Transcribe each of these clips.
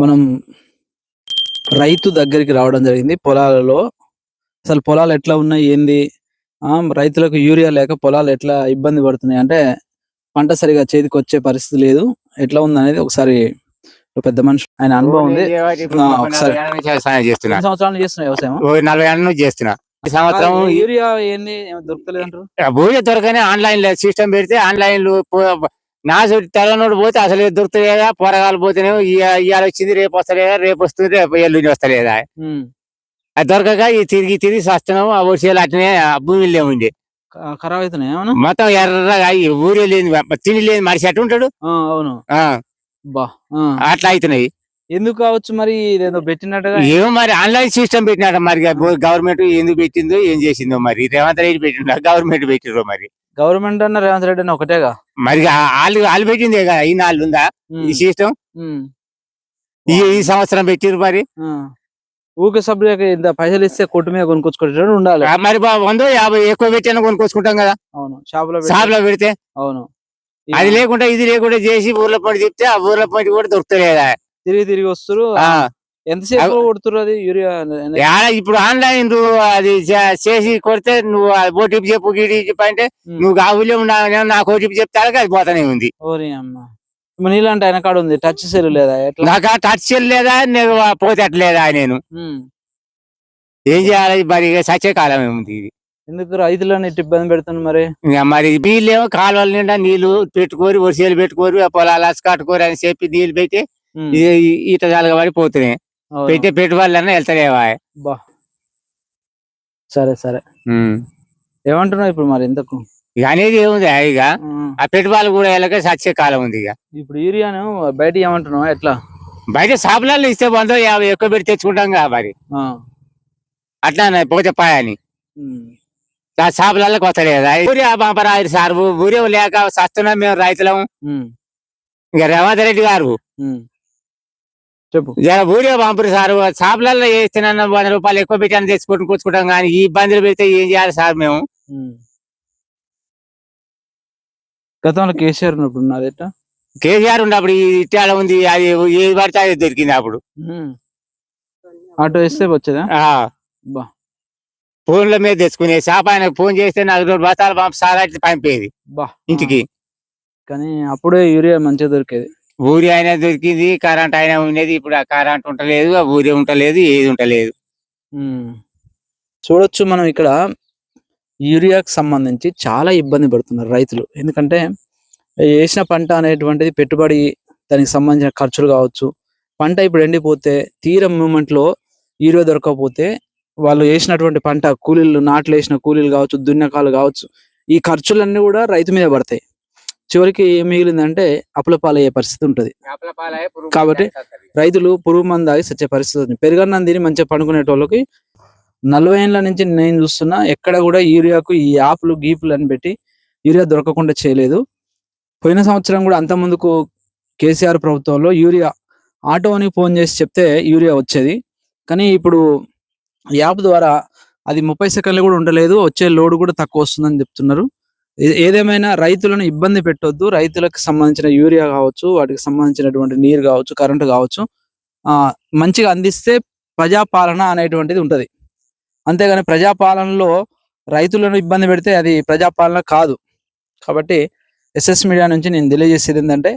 మనం రైతు దగ్గరికి రావడం జరిగింది. పొలాలలో అసలు పొలాలు ఎట్లా ఉన్నాయి ఏంది? ఆ రైతులకు యూరియా లేక పొలాలు ఎట్లా ఇబ్బంది పడుతున్నాయి? అంటే పంట సరిగా చేతికి వచ్చే పరిస్థితి లేదు. ఎట్లా ఉంది అనేది ఒకసారి ఒక పెద్ద మనిషి ఆయన అనుభవం ఉంది. ఒకసారి. చేస్తున్నా. ఎన్ని సంవత్సరాల నుంచి చేస్తున్నా వ్యవసాయం? ఓ నలభై ఏళ్ళ నుంచి చేస్తున్నా. ఈ సంవత్సరం యూరియా ఏంది? దొరకలేదు అంటారు? భూమి దొరకని ఆన్లైన్ సిస్టమ్ పెడితే ఆన్లైన్ నా తెల్లనోడు పోతే అసలు దొరుకుతలేదా? పోరగాలు పోతేనేమో ఇయ- ఇవాళ వచ్చింది రేపు వస్తలేదా? రేపు వస్తుంది రేపు ఎల్లుండి వస్తలేదా. అది దొరకక ఈ తిరిగి తిరిగి వస్తున్నాము ఆ వర్షాలు అట్లనే ఆ భూమిలో ఉండి ఖరాబ్ అవుతున్నాయి మొత్తం ఎర్రగా ఊరే లేని తిని లేని మనిషి అటు ఉంటాడు ఆ, అవును. ఆ, బా. అట్లా అవుతున్నాయి. ఎందుకు కావచ్చు మరి ఇదేదో పెట్టినట్టుగా? ఏమో మరి ఆన్లైన్ సిస్టమ్ పెట్టినాడు మరి గవర్నమెంట్ ఎందుకు పెట్టిందో ఏం చేసిందో మరి. రేవంత్ రెడ్డి పెట్టిండో గవర్నమెంట్ పెట్టిండ్రో మరి? గవర్నమెంట్ అన్న రేవంత్ రెడ్డి అన్న ఒకటేగా? మరి వాళ్ళు వాళ్ళు పెట్టిందే కదా ఈ నాళ్ళు ఉందా? ఈ సిస్టమ్. ఈ సంవత్సరం పెట్టిరు మరి. ఊకే సభ్యులకి ఇంత పైసలు ఇస్తే కొట్టు మీద కొనుక్కొచ్చుకుంటాడు ఉండాలి. మరి వందో యాభై ఎక్కువ పెట్టినా కొనుక్కొచ్చుకుంటాం కదా? అవును షాప్లో పెడితే? అవును. అది లేకుండా ఇది లేకుండా చేసి ఊర్ల పొంటి చెప్తే ఆ ఊర్ల పొంటి కూడా దొరుకుతలేదా? తిరిగి తిరిగి వస్తారు. ఆ, ఎంతసేపు కొడుతురు అది యూరియా ఇప్పుడు ఆన్లైన్ అది చేసి కొడితే నువ్వు ఓటీపీ చెప్పు గీటీ చెప్పు అంటే ఉమ్. నువ్వు ఆ ఊళ్ళో ఉన్నా నాకు ఓటీపీ చెప్తారు అది పోతానే ఉంది. నీలాంటి ఆయన కాడ ఉంది? టచ్ సెల్ లేదా? నాకు ఆ టచ్ లేదా? నేను ఆ పోతే అట్లేదా నేను. ఏం చేయాలి? మరి సచ్చే కాలం ఉంది ఇది? ఎందుకు రైతులను ఇటు ఇబ్బంది పెడుతుంది మరి. మరి వీళ్ళేమో కాలువల నిండా నీళ్ళు పెట్టుకోరు వర్షాలు పెట్టుకోరు పొలాలు కట్టుకోరు అని చెప్పి నీళ్ళు పెట్టి ఈత జాలగా పడి పోతున్నాయి అవును. పెట్టే పెట్టుబడులన్నా వెళ్తలేవా సరే సరే. ఏమంటున్నావు ఇప్పుడు మరి ఇంతకు ఇక అనేది ఏముంది ఇక? ఆ. పెట్టుబడులు కూడా వెళ్ళక సచ్చే కాలం ఉంది ఇక. ఇప్పుడు యూరియాను బయట ఏమంటున్నావు? ఎట్లా? బయట షాపులలో ఇస్తే వందో యాభై ఎక్కువ పెట్టి తెచ్చుకుంటాం కదా మరి. అట్లా పోతే పాయని. ఉమ్. ఆ షాపులలో వస్తలేదా ఊరే సార్ ఊరే లేక సస్తున్నాం మేము రైతులం. ఇక రేవంత్ రెడ్డి గారు. చెప్పు. జర ఊరే పంపరు సార్. షాపులలో వేస్తున్నా వంద రూపాయలు ఎక్కువ పెట్టి అని తెచ్చుకుంటూ కూర్చుకుంటాం కానీ ఈ ఇబ్బందులు పెడితే ఏం చేయాలి సార్ మేము. గతంలో కేసీఆర్ ఉన్నప్పుడు ఉన్నది కేసీఆర్ ఉన్నప్పుడు ఈ ఇట్టాల ఉంది అది ఏది పడితే అది దొరికింది అప్పుడు. ఆటో వేస్తే వచ్చేదా? ఆ. బా. ఫోన్ల మీద తెచ్చుకునే షాప్ ఆయనకు ఫోన్ చేస్తే నాకు రెండు బస్తాలు పంపి సార్ అయితే పంపేది. బా. ఇంటికి. కానీ అప్పుడే యూరియా మంచిగా దొరికేది. ఊరి అయినా దొరికింది కరెంట్ అయినా ఉండేది ఇప్పుడు ఆ కరెంట్ ఉంటలేదు ఆ ఊరే ఉంటలేదు ఏది ఉంటలేదు చూడొచ్చు మనం ఇక్కడ యూరియాకి సంబంధించి చాలా ఇబ్బంది పడుతున్నారు రైతులు. ఎందుకంటే వేసిన పంట అనేటువంటిది పెట్టుబడి దానికి సంబంధించిన ఖర్చులు కావచ్చు. పంట ఇప్పుడు ఎండిపోతే తీరం మూమెంట్లో యూరియా దొరకకపోతే వాళ్ళు వేసినటువంటి పంట కూలీలు నాట్లు వేసిన కూలీలు కావచ్చు దున్నకాలు కావచ్చు ఈ ఖర్చులన్నీ కూడా రైతు మీద పడతాయి. చివరికి ఏం మిగిలిందంటే అప్పుల పాలయ్యే పరిస్థితి ఉంటుంది. కాబట్టి రైతులు పురుగు మందు తాగి సచ్చే పరిస్థితి ఉంది. పెరుగన్నం తిని మంచిగా పండుకునే వాళ్ళకి నలభై ఏళ్ళ నుంచి నేను చూస్తున్నా ఎక్కడ కూడా యూరియాకు ఈ యాప్లు గీపులు అని పెట్టి యూరియా దొరకకుండా చేయలేదు. పోయిన సంవత్సరం కూడా అంత ముందుకు కేసీఆర్ ప్రభుత్వంలో యూరియా ఆటోని ఫోన్ చేసి చెప్తే యూరియా వచ్చేది. కానీ ఇప్పుడు యాప్ ద్వారా అది ముప్పై సెకండ్లు కూడా ఉండలేదు వచ్చే లోడ్ కూడా తక్కువ వస్తుందని చెప్తున్నారు. ఏదేమైనా రైతులను ఇబ్బంది పెట్టొద్దు. రైతులకు సంబంధించిన యూరియా కావచ్చు వాటికి సంబంధించినటువంటి నీరు కావచ్చు కరెంటు కావచ్చు ఆ మంచిగా అందిస్తే ప్రజాపాలన అనేటువంటిది ఉంటది. అంతేగాని ప్రజాపాలనలో రైతులను ఇబ్బంది పెడితే అది ప్రజాపాలన కాదు. కాబట్టి ఎస్ఎస్ మీడియా నుంచి నేను తెలియజేసేది ఏంటంటే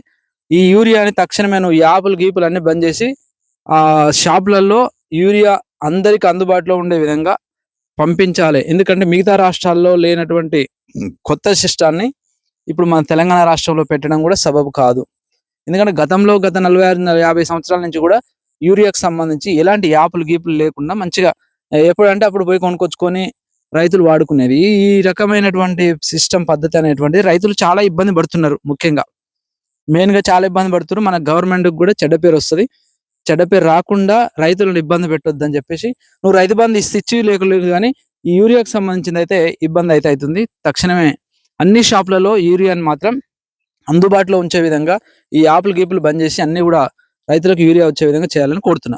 ఈ యూరియాని తక్షణమే నువ్వు యాపులు గీపులు అన్ని బంద్ చేసి ఆ షాపులలో యూరియా అందరికి అందుబాటులో ఉండే విధంగా పంపించాలి. ఎందుకంటే మిగతా రాష్ట్రాల్లో లేనటువంటి కొత్త సిస్టాన్ని ఇప్పుడు మన తెలంగాణ రాష్ట్రంలో పెట్టడం కూడా సబబు కాదు. ఎందుకంటే గతంలో గత నలభై ఆరు యాభై సంవత్సరాల నుంచి కూడా యూరియాకు సంబంధించి ఎలాంటి యాపులు గీపులు లేకుండా మంచిగా ఎప్పుడంటే అప్పుడు పోయి కొనుక్కొచ్చుకొని రైతులు వాడుకునేది. ఈ రకమైనటువంటి సిస్టమ్ పద్ధతి అనేటువంటిది రైతులు చాలా ఇబ్బంది పడుతున్నారు ముఖ్యంగా. మెయిన్గా చాలా ఇబ్బంది పడుతున్నారు. మన గవర్నమెంట్ కూడా చెడ్డ పేరు వస్తుంది. చెడ్డ పేరు రాకుండా రైతులను ఇబ్బంది పెట్టొద్దు అని చెప్పేసి నువ్వు రైతు బంధు ఇస్తే ఇచ్చి లేకలేదు కానీ ఈ యూరియాకి సంబంధించింది అయితే ఇబ్బంది అయితే అవుతుంది. తక్షణమే అన్ని షాపులలో యూరియాని మాత్రం అందుబాటులో ఉంచే విధంగా ఈ యాప్లు గీపులు బంద్ చేసి అన్ని కూడా రైతులకు యూరియా వచ్చే విధంగా చేయాలని కోరుతున్నా.